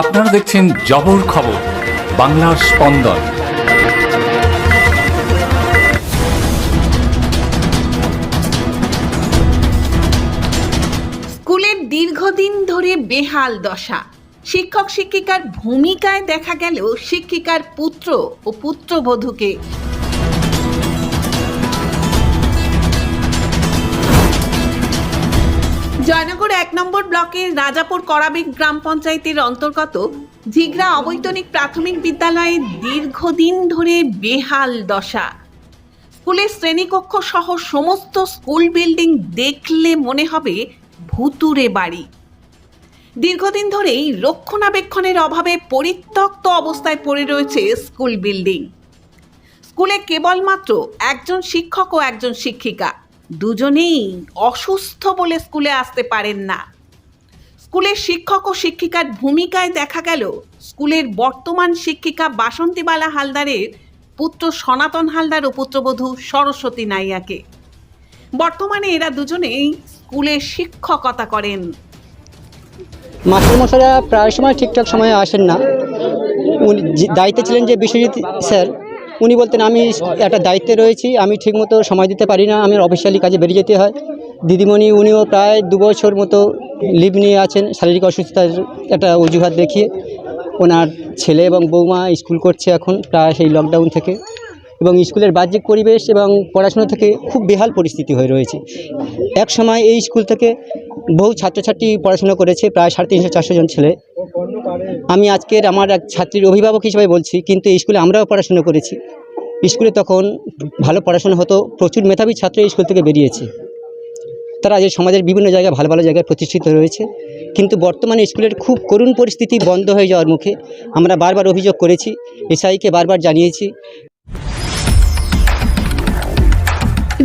আপনারা দেখছেন জবর খবর, বাংলার স্পন্দন। স্কুলের দীর্ঘদিন ধরে বেহাল দশা। শিক্ষক, শিক্ষিকার ভূমিকায় দেখা গেল শিক্ষিকার পুত্র ও পুত্রবধূকে জয়নগর এক নম্বর ব্লকের রাজাপুর করাবিক গ্রাম পঞ্চায়েতের অন্তর্গত ঝিগড়া অবৈতনিক প্রাথমিক বিদ্যালয়ে দীর্ঘদিন ধরে বেহাল দশা। স্কুলের শ্রেণীকক্ষ সহ সমস্ত স্কুল বিল্ডিং দেখলে মনে হবে ভুতুরে বাড়ি। দীর্ঘদিন ধরেই রক্ষণাবেক্ষণের অভাবে পরিত্যক্ত অবস্থায় পড়ে রয়েছে স্কুল বিল্ডিং। স্কুলে কেবলমাত্র একজন শিক্ষক ও একজন শিক্ষিকা। দুজনেই অসুস্থ বলে স্কুলে আসতে পারেন না। স্কুলের শিক্ষক ও শিক্ষিকার ভূমিকায় দেখা গেল স্কুলের বর্তমান শিক্ষিকা বাসন্তীবালা হালদারের পুত্র সনাতন হালদার ও পুত্রবধূ সরস্বতী নাইয়াকে। বর্তমানে এরা দুজনেই স্কুলে শিক্ষকতা করেন। মাস্টারমশাইরা প্রায় সময় ঠিকঠাক সময়ে আসেন না। উনি দায়িত্বে ছিলেন যে বিশ্বজিৎ স্যার। উনি বলতেন, আমি একটা দায়িত্বে রয়েছি, আমি ঠিকমতো সময় দিতে পারি না, আমি অফিসিয়ালি কাজে বেরিয়ে যেতে হয়। দিদিমণি উনিও প্রায় দু বছর মতো লিভ নিয়ে আছেন, শারীরিক অসুস্থতার একটা অজুহাত দেখিয়ে। ওনার ছেলে এবং বৌমা স্কুল করছে এখন, প্রায় সেই লকডাউন থেকে। এবং স্কুলের বাহ্যিক পরিবেশ এবং পড়াশোনা থেকে খুব বেহাল পরিস্থিতি হয়ে রয়েছে। এক সময় এই স্কুল থেকে বহু ছাত্রছাত্রী পড়াশোনা করেছে, প্রায় সাড়ে তিনশো চারশো জন ছেলে। আমি আজকের আমার এক ছাত্রীর অভিভাবক হিসেবে বলছি, কিন্তু স্কুলে আমরাও পড়াশোনা করেছি। স্কুলে তখন ভালো পড়াশোনা হতো, প্রচুর মেধাবী ছাত্র স্কুল থেকে বেরিয়েছে। তারা আজ সমাজের বিভিন্ন জায়গায় ভালো ভালো জায়গায় প্রতিষ্ঠিত রয়েছে, কিন্তু বর্তমানে স্কুলের খুব করুণ পরিস্থিতি বন্ধ হয়ে যাওয়ার মুখে আমরা বারবার অভিযোগ করেছি, এসআইকে বারবার জানিয়েছি।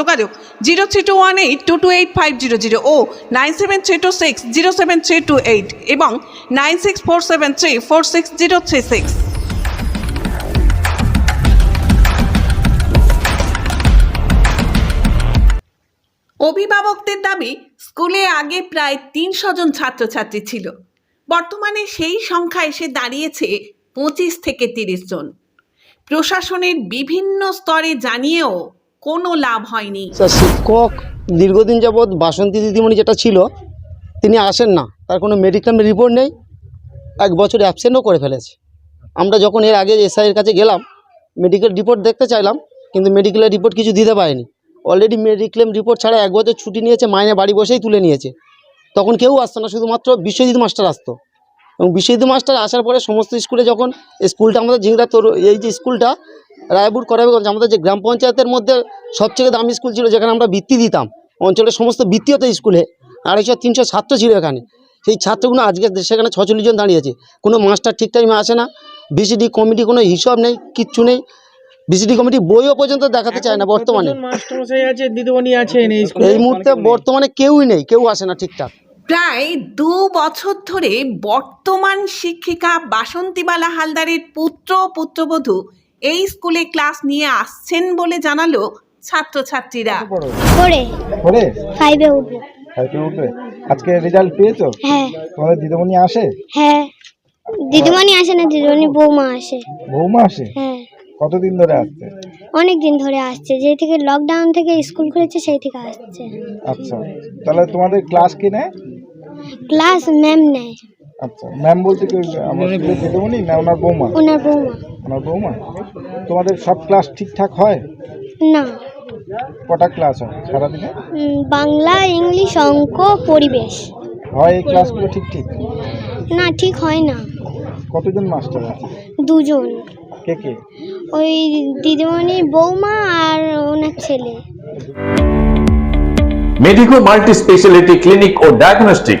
যোগাযোগ zero three two one eight two two eight five zero zero ও nine seven three two six zero seven three two eight এবং nine six four seven three four six zero three six. অভিভাবকদের দাবি, স্কুলে আগে প্রায় তিনশো জন ছাত্রছাত্রী ছিল। বর্তমানে সেই সংখ্যা এসে দাঁড়িয়েছে পঁচিশ থেকে তিরিশ জন। প্রশাসনের বিভিন্ন স্তরে জানিয়েও কোনো লাভ হয়নি। শিক্ষক দীর্ঘদিন যাবৎ বাসন্তী দিদিমণি যেটা ছিল, তিনি আসেন না। তার কোনো মেডিক্লেম রিপোর্ট নেই। এক বছর অ্যাবসেন্টও করে ফেলেছে। আমরা যখন এর আগে এসআইয়ের কাছে গেলাম মেডিকেল রিপোর্ট দেখতে চাইলাম, কিন্তু মেডিকেলের রিপোর্ট কিছু দিতে পারেনি। অলরেডি মেডিক্লেম রিপোর্ট ছাড়া এক বছর ছুটি নিয়েছে, মাইনে বাড়ি বসেই তুলে নিয়েছে। তখন কেউ আসতো না, শুধুমাত্র বিশ্বজিৎ মাস্টার আসতো। এবং বিশ্বজিৎ মাস্টার আসার পরে সমস্ত স্কুলে যখন স্কুলটা আমাদের ঝিংড়া তোর এই যে স্কুলটা রায়পুর করাবেগঞ্জ আমাদের যে গ্রাম পঞ্চায়েতের মধ্যে সবথেকে দামি স্কুল ছিল যেখানে আমরা বৃত্তি দিতাম। অঞ্চলের সমস্ত বৃত্তি হতো স্কুলে। আড়াইশো তিনশো ছাত্র ছিল এখানে। সেই ছাত্রগুলো আজকে সেখানে ছচল্লিশ জন দাঁড়িয়েছে কোনো মাস্টার ঠিক টাইমে আসে না। বিসিডি কমিটি কোনো হিসাব নেই কিচ্ছু নেই। বিসিডি কমিটি বইও পর্যন্ত দেখাতে চায় না বর্তমানে। এই মুহূর্তে বর্তমানে কেউই নেই কেউ আসে না ঠিকঠাক। প্রায় দু বছর ধরে বর্তমান শিক্ষিকা বাসন্তীবালা হালদারের পুত্র পুত্রবধূ এই স্কুলে ক্লাস নিয়ে আসছেন বলে জানালো ছাত্রছাত্রীরা। করে করে ফাইভে উঠবো ফাইভে উঠবে আজকে রেজাল্ট পেয়েছ? হ্যাঁ। তোমাদের দিদিমণি আসে? হ্যাঁ। দিদিমণি আসে না দিদিমণি বৌমা আসে। বৌমা আসে? হ্যাঁ। কতদিন ধরে আসছে? অনেক দিন ধরে আসছে। যেই থেকে লকডাউন থেকে স্কুল খুলেছে সেই থেকে আসছে। আচ্ছা। তাহলে তোমাদের ক্লাস কে নেয়? ক্লাস ম্যাম নেয়। আচ্ছা ম্যাম বলতে কি আমার দিদিমণি না ওনার বৌমা? ওনার বৌমা। ওনার বৌমা? তোমাদের সব ক্লাস ঠিকঠাক হয়? না। কটা ক্লাস হয় সারাদিনে? বাংলা ইংলিশ অঙ্ক পরিবেশ। হয় এই ক্লাসগুলো ঠিক ঠিক? না ঠিক হয় না। কতজন মাস্টার আছে? দুজন। কে কে? ওই দিদিমণি বৌমা আর ওনার ছেলে। মেডিকো মাল্টি স্পেশালিটি ক্লিনিক ও ডায়াগনস্টিক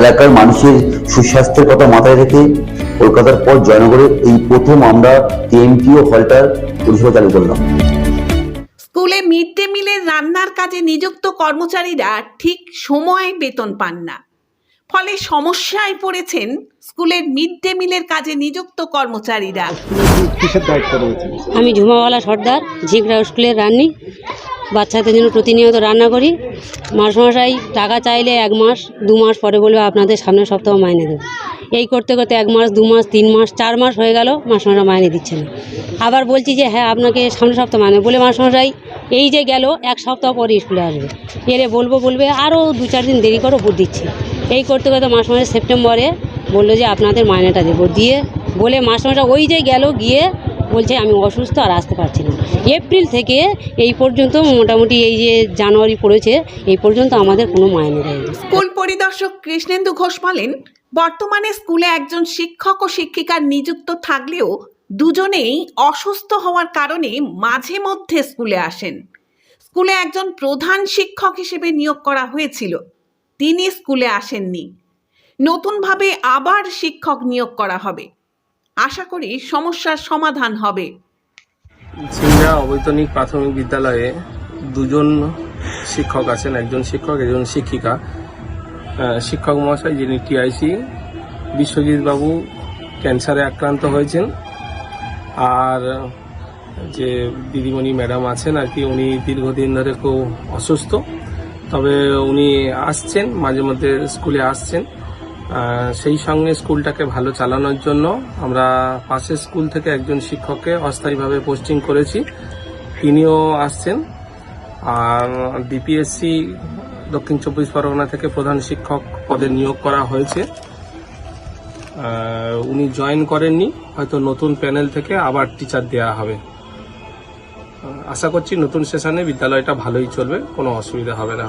এলাকার মানুষের সুস্বাস্থ্যের কথা মাথায় রেখে কলকাতার পর জয়নগরে এই প্রথম আমরা টিএমটিও হলটার পরিষেবা চালু করলাম। স্কুলে মিড ডে মিলের রান্নার কাজে নিযুক্ত কর্মচারীরা ঠিক সময়ে বেতন পান না। ফলে সমস্যায় পড়েছেন স্কুলের মিড ডে মিলের কাজে নিযুক্ত কর্মচারীরা। আমি ঝুমাওয়ালা সর্দার ঝিগড়া স্কুলের রান্নি বাচ্চাদের জন্য প্রতিনিয়ত রান্না করি। মাসমশাই টাকা চাইলে এক মাস, দু মাস পরে বলবে আপনাদের সামনের সপ্তাহ মাইনে দেবো। এই করতে করতে এক মাস, দু মাস, তিন মাস, চার মাস হয়ে গেল, মাসমশাই মাইনে দিচ্ছে না। আবার বলছি যে হ্যাঁ আপনাকে সামনের সপ্তাহ মাইনে বলে মাসমশাই, এই যে গেল, এক সপ্তাহ পরে স্কুলে আসবে। এলে বলব, বলবে আরও দু চার দিন দেরি করো দিচ্ছি। এই করতে করতে মাসমশাই সেপ্টেম্বরে বলল যে, আপনাদের মাইনেটা দেবো। দিয়ে বলে মাসমশাই, ওই যে গেল, গিয়ে বলছে, আমি অসুস্থ আর আসতে পারছি না। এপ্রিল থেকে এই পর্যন্ত মোটামুটি এই যে জানুয়ারি পড়েছে, এই পর্যন্ত আমাদের কোনো মাইনে দেয়নি স্কুল পরিদর্শক কৃষ্ণেন্দু ঘোষ বলেন, বর্তমানে স্কুলে একজন শিক্ষক ও শিক্ষিকা নিযুক্ত থাকলেও দুজনেই অসুস্থ হওয়ার কারণে মাঝে মধ্যে স্কুলে আসেন। স্কুলে একজন প্রধান শিক্ষক হিসেবে নিয়োগ করা হয়েছিল, তিনি স্কুলে আসেননি। নতুনভাবে আবার শিক্ষক নিয়োগ করা হবে। আশা করি সমস্যার সমাধান হবে। সিংড়া অবৈতনিক প্রাথমিক বিদ্যালয়ে দুজন শিক্ষক আছেন, একজন শিক্ষক, একজন শিক্ষিকা। শিক্ষক মহাশয় যিনি টিআইসি, বিশ্বজিৎ বাবু ক্যান্সারে আক্রান্ত হয়েছেন। আর যে দিদিমণি ম্যাডাম আছেন আর কি, উনি দীর্ঘদিন ধরে খুব অসুস্থ। তবে উনি আসছেন, মাঝে মধ্যে স্কুলে আসছেন। সেই সঙ্গে স্কুলটাকে ভালো চালানোর জন্য আমরা পাশের স্কুল থেকে একজন শিক্ষককে অস্থায়ীভাবে পোস্টিং করেছি। তিনিও আসছেন। আর ডিপিএসসি দক্ষিণ চব্বিশ পরগনা থেকে প্রধান শিক্ষক পদে নিয়োগ করা হয়েছে। উনি জয়েন করেননি, হয়তো নতুন প্যানেল থেকে আবার টিচার দেওয়া হবে। আশা করছি নতুন সেশনে বিদ্যালয়টা ভালোই চলবে, কোনো অসুবিধা হবে না।